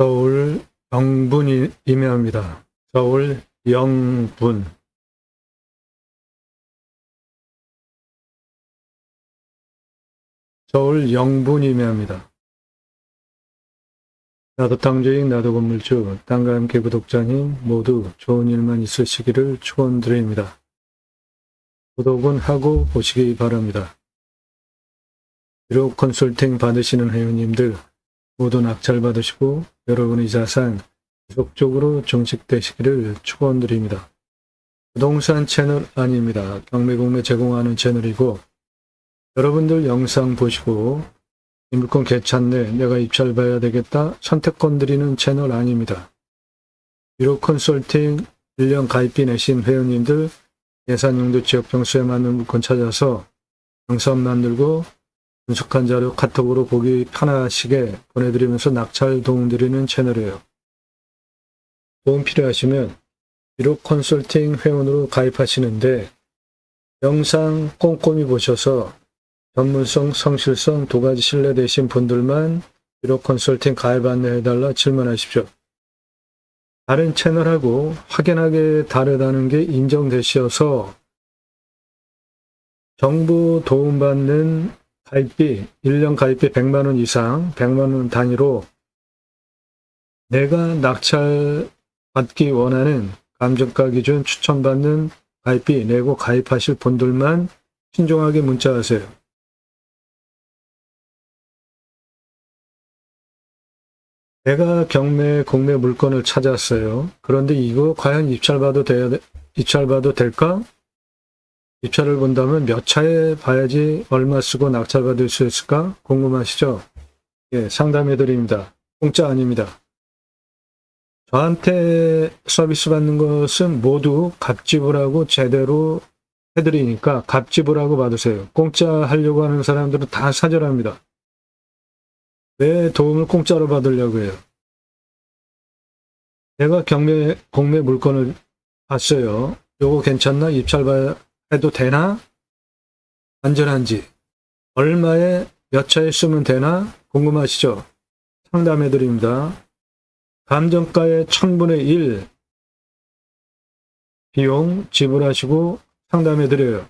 서울 영분이 임해합니다. 서울 영분. 서울 영분 임해합니다. 나도 땅주인 나도 건물주 땅과 함께 구독자님 모두 좋은 일만 있으시기를 축원드립니다. 구독은 하고 보시기 바랍니다. 비록 컨설팅 받으시는 회원님들 모두 낙찰 받으시고 여러분의 자산 지속적으로 정식되시기를 축원드립니다. 부동산 채널 아닙니다. 경매공매 제공하는 채널이고 여러분들 영상 보시고 이 물건 괜찮네 내가 입찰 봐야 되겠다 선택권 드리는 채널 아닙니다. 비록 컨설팅 1년 가입비 내신 회원님들 예산 용도 지역 평수에 맞는 물건 찾아서 영상 만들고 분석한 자료 카톡으로 보기 편하시게 보내드리면서 낙찰 도움드리는 채널이에요. 도움 필요하시면 비록 컨설팅 회원으로 가입하시는데 영상 꼼꼼히 보셔서 전문성, 성실성 두 가지 신뢰되신 분들만 비록 컨설팅 가입 안내해달라 질문하십시오. 다른 채널하고 확연하게 다르다는 게 인정되셔서 정부 도움받는 가입비, 1년 가입비 100만원 이상, 100만원 단위로 내가 낙찰 받기 원하는 감정가 기준 추천받는 가입비 내고 가입하실 분들만 신중하게 문자하세요. 내가 경매 공매 물건을 찾았어요. 그런데 이거 과연 돼- 입찰봐도 될까? 입찰을 본다면 몇 차에 봐야지 얼마 쓰고 낙찰받을 수 있을까? 궁금하시죠? 예, 상담해 드립니다. 공짜 아닙니다. 저한테 서비스 받는 것은 모두 값지불하고 제대로 해드리니까 값지불하고 받으세요. 공짜 하려고 하는 사람들은 다 사절합니다. 왜 도움을 공짜로 받으려고 해요? 내가 경매, 공매 물건을 봤어요. 요거 괜찮나? 입찰 봐- 해도 되나? 안전한지. 얼마에 몇 차에 쓰면 되나? 궁금하시죠? 상담해 드립니다. 감정가의 1000분의 1 비용 지불하시고 상담해 드려요.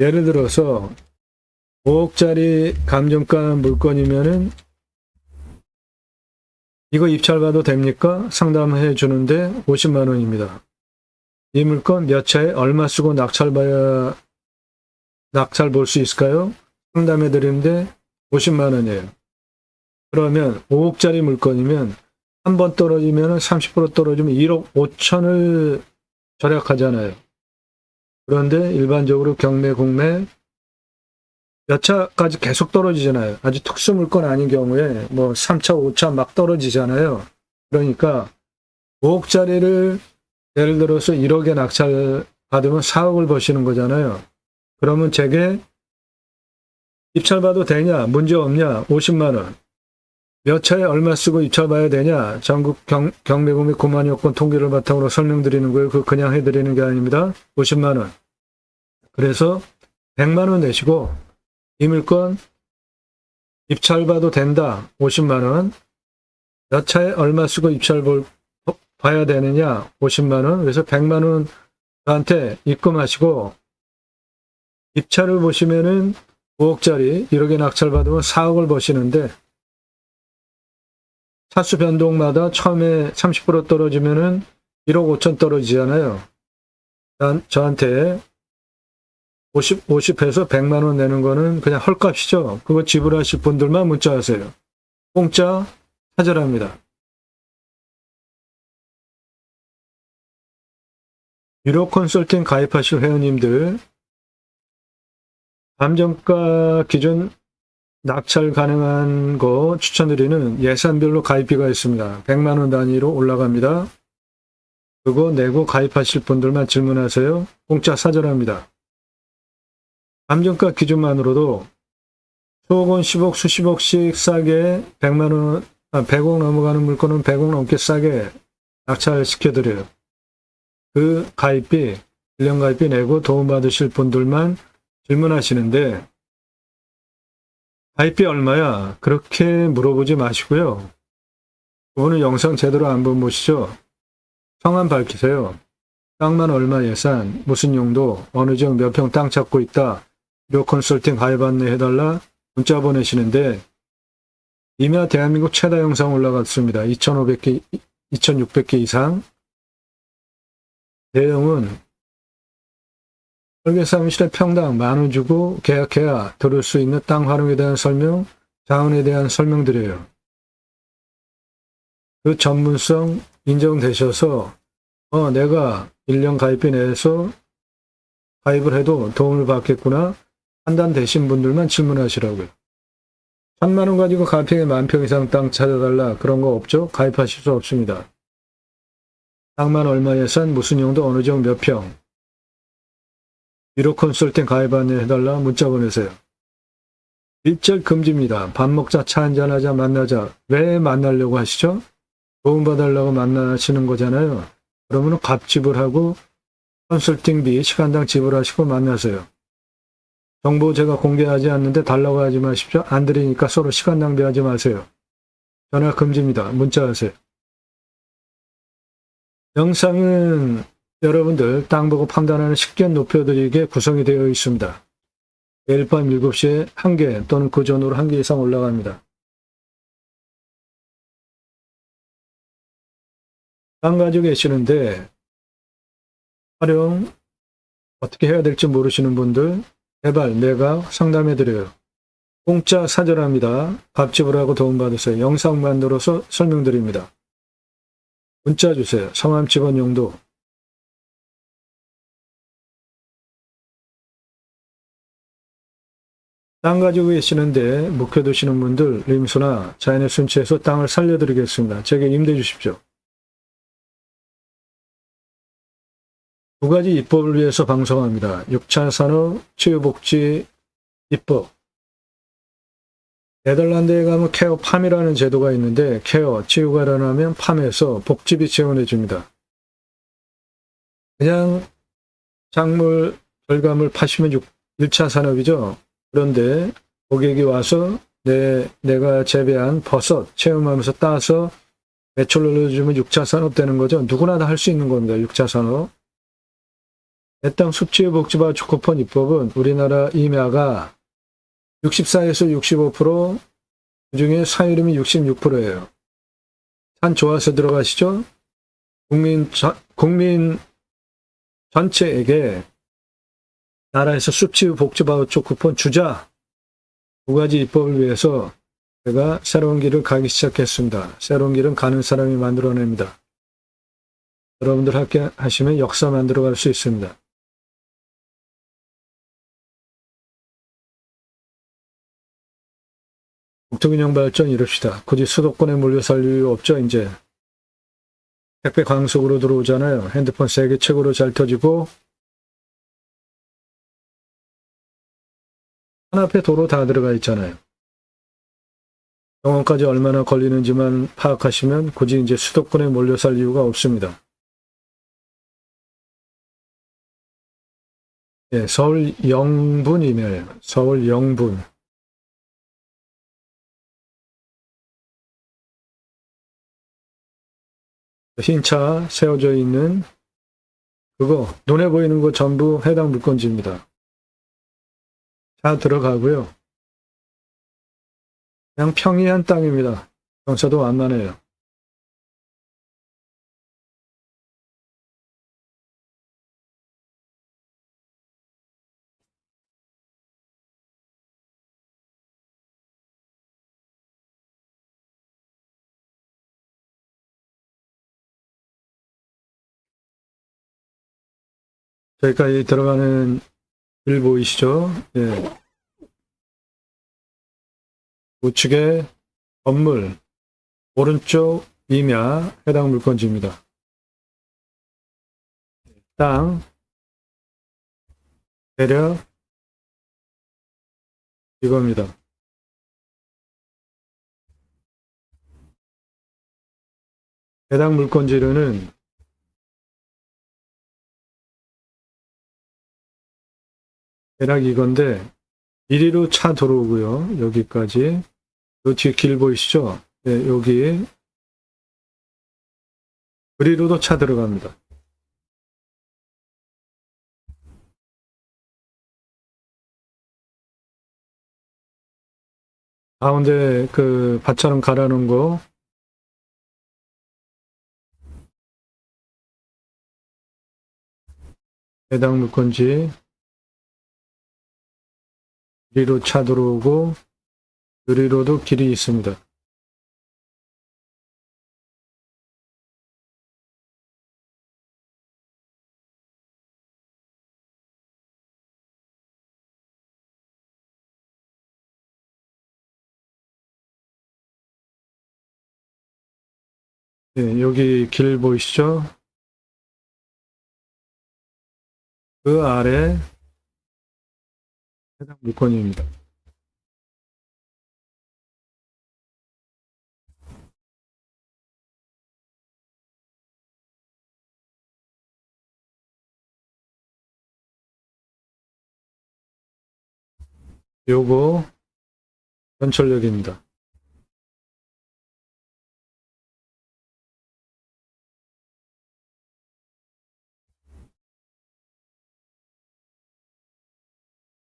예를 들어서 5억짜리 감정가 물건이면은 이거 입찰 봐도 됩니까? 상담해 주는데 50만 원입니다. 이 물건 몇 차에 얼마 쓰고 낙찰 봐야 낙찰 볼 수 있을까요? 상담해 드리는데 50만 원이에요. 그러면 5억짜리 물건이면 한 번 떨어지면 30% 떨어지면 1억 5천을 절약하잖아요. 그런데 일반적으로 경매, 공매 몇 차까지 계속 떨어지잖아요. 아주 특수 물건 아닌 경우에 뭐 3차, 5차 막 떨어지잖아요. 그러니까 5억짜리를 예를 들어서 1억에 낙찰 받으면 4억을 버시는 거잖아요. 그러면 제게 입찰 봐도 되냐? 문제 없냐? 50만 원. 몇 차에 얼마 쓰고 입찰 봐야 되냐? 전국 경, 경매구매 9만여 건 통계를 바탕으로 설명드리는 거예요. 그 그냥 해드리는 게 아닙니다. 50만 원. 그래서 100만 원 내시고 이 물건 입찰 봐도 된다. 50만 원. 몇 차에 얼마 쓰고 입찰 볼, 봐야 되느냐? 50만 원. 그래서 100만 원 저한테 입금하시고 입찰을 보시면은 5억짜리 1억에 낙찰 받으면 4억을 버시는데 차수 변동마다 처음에 30% 떨어지면은 1억 5천 떨어지잖아요. 난- 저한테 50, 50해서 100만 원 내는 거는 그냥 헐값이죠. 그거 지불하실 분들만 문자 하세요. 공짜 하절합니다. 유료 컨설팅 가입하실 회원님들 감정가 기준 낙찰 가능한 거 추천드리는 예산별로 가입비가 있습니다. 100만 원 단위로 올라갑니다. 그거 내고 가입하실 분들만 질문하세요. 공짜 사절합니다. 감정가 기준만으로도 원, 10억, 수십억씩 싸게 100만 원, 아, 100억 넘어가는 물건은 100억 넘게 싸게 낙찰 시켜드려요. 그 가입비, 1년 가입비 내고 도움받으실 분들만 질문하시는데 가입비 얼마야? 그렇게 물어보지 마시고요. 오늘 영상 제대로 안 본 보시죠? 성함 밝히세요. 땅만 얼마 예산, 무슨 용도, 어느 지역 몇 평 땅 찾고 있다. 료 컨설팅 가입 안내 해달라 문자 보내시는데 이미 대한민국 최다 영상 올라갔습니다. 2,500개, 2,600개 이상. 내용은 설계사무실에 평당 만원 주고 계약해야 들을 수 있는 땅 활용에 대한 설명, 자원에 대한 설명드려요. 그 전문성 인정되셔서 어 내가 1년 가입비 내에서 가입을 해도 도움을 받겠구나 판단되신 분들만 질문하시라고요. 천만 원 가지고 가평에 만평 이상 땅 찾아달라 그런 거 없죠? 가입하실 수 없습니다. 땅만 얼마 예산 무슨 용도 어느 지역 몇 평. 유로 컨설팅 가입 안내해달라 문자 보내세요. 일절 금지입니다. 밥 먹자 차 한잔하자 만나자 왜 만나려고 하시죠? 도움받으려고 만나시는 거잖아요. 그러면 값 지불하고 컨설팅비 시간당 지불하시고 만나세요. 정보 제가 공개하지 않는데 달라고 하지 마십시오. 안 드리니까 서로 시간 낭비하지 마세요. 전화 금지입니다. 문자 하세요. 영상은 여러분들 땅 보고 판단하는 식견 높여드리게 구성이 되어 있습니다. 매일 밤 7시에 한 개 또는 그 전후로 한 개 이상 올라갑니다. 땅 가지고 계시는데 활용 어떻게 해야 될지 모르시는 분들 개발, 매각 상담해 드려요. 공짜 사절합니다. 값 지불하고 도움받으세요. 영상 만들어서 설명드립니다. 문자 주세요. 성함 직원 용도. 땅 가지고 계시는데 묵혀두시는 분들 림수나 자연의 순치에서 땅을 살려드리겠습니다. 제게 임대 주십시오. 두 가지 입법을 위해서 방송합니다. 6차 산업 치유복지 입법. 네덜란드에 가면 케어 팜이라는 제도가 있는데 케어, 치유가 일어나면 팜에서 복지비 지원해 줍니다. 그냥 작물, 결과물 파시면 6, 1차 산업이죠. 그런데 고객이 와서 내, 내가 재배한 버섯 체험하면서 따서 매출 올려주면 6차 산업 되는 거죠. 누구나 다 할 수 있는 겁니다. 6차 산업. 내땅 숲지유복지바 주쿠폰 입법은 우리나라 임야가 64에서 65%, 그 중에 사유림이 66%예요. 산 좋아서 들어가시죠? 국민, 전, 국민 전체에게 나라에서 숲지유 복지바 주쿠폰 주자 두 가지 입법을 위해서 제가 새로운 길을 가기 시작했습니다. 새로운 길은 가는 사람이 만들어냅니다. 여러분들 함께 하시면 역사 만들어갈 수 있습니다. 국토균형 발전 이룹시다. 굳이 수도권에 몰려 살 이유 없죠, 이제. 택배 광속으로 들어오잖아요. 핸드폰 세계 최고로 잘 터지고, 한 앞에 도로 다 들어가 있잖아요. 병원까지 얼마나 걸리는지만 파악하시면 굳이 이제 수도권에 몰려 살 이유가 없습니다. 예, 서울 영분 이메일, 서울 영분. 흰차 세워져 있는 그거 눈에 보이는 거 전부 해당 물건지입니다. 차 들어가고요. 그냥 평이한 땅입니다. 경사도 완만해요. 저기까지 들어가는 길 보이시죠? 예. 우측에 건물, 오른쪽 임야 해당 물건지입니다. 땅, 대략 이겁니다. 해당 물건지로는 대략 이건데 이리로 차 들어오고요. 여기까지 요 뒤에 길 보이시죠? 네, 여기 그리로도 차 들어갑니다. 가운데 그 밭처럼 갈아놓은 거 해당 물건지 그리로 차 들어오고 그리로도 길이 있습니다. 네, 여기 길 보이시죠? 그 아래 해당 물건입니다. 요거 전철역입니다.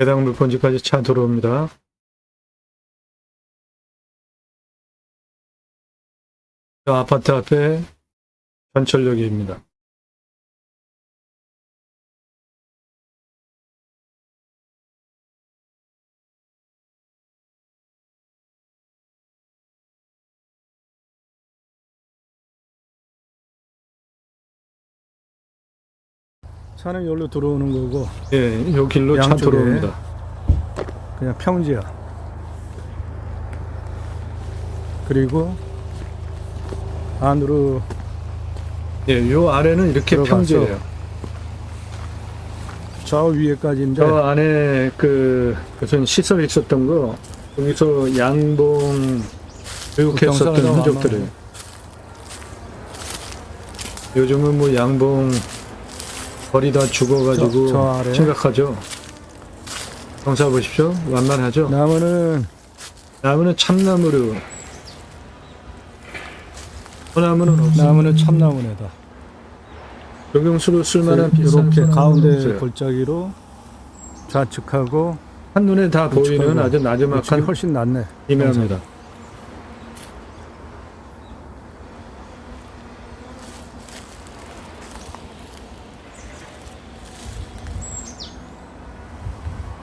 해당 물건지까지 차 들어옵니다. 저 아파트 앞에 전철역입니다. 차는 여기로 들어오는 거고 예, 요 길로 차 양쪽에. 들어옵니다. 그냥 평지야. 그리고 안으로 예, 요 아래는 이렇게 들어가서 평지예요. 저 위에까지인데 저 안에 그 무슨 시설이 있었던 거 여기서 양봉 교육했었던 흔적들이. 요즘은 뭐 양봉 거리 다 죽어가지고 저- 저 아래. 심각하죠. 경사 보십시오. 완만하죠. 나무는 나무는 참나무로 소나무는 없어요. 나무는 참나무네다. 조경수로 쓸만한 비싼 이렇게 소나무는 가운데 없어요. 골짜기로 좌측하고 한눈에 다 보이는 아주 이쪽이 나지막한 훨씬 낫네. 임야입니다.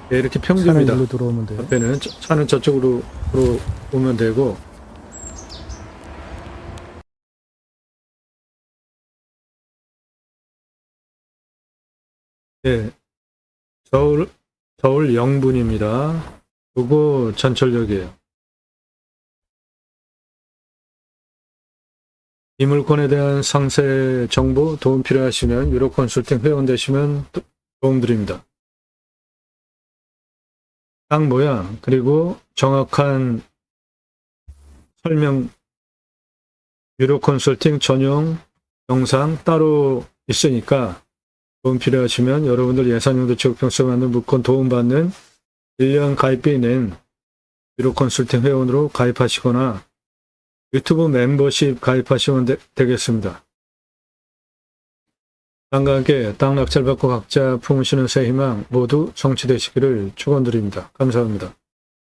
네, 이렇게 차는 평지입니다. 일로 들어오면 돼. 앞에는 저- 차는 저쪽으로 들어오면 되고 네, 서울 서울 영분입니다. 그거 전철역이에요. 이 물건에 대한 상세 정보 도움 필요하시면 유로 컨설팅 회원 되시면 도- 도움 드립니다. 땅 모양 그리고 정확한 설명 유로 컨설팅 전용 영상 따로 있으니까 도움 필요하시면 여러분들 예산용도 지역평수 만든 물건 도움받는 1년 가입비 낸 유로 컨설팅 회원으로 가입하시거나 유튜브 멤버십 가입하시면 되, 되겠습니다. 함께 땅 낙찰받고 각자 품으시는 새 희망 모두 성취되시기를 축원드립니다. 감사합니다.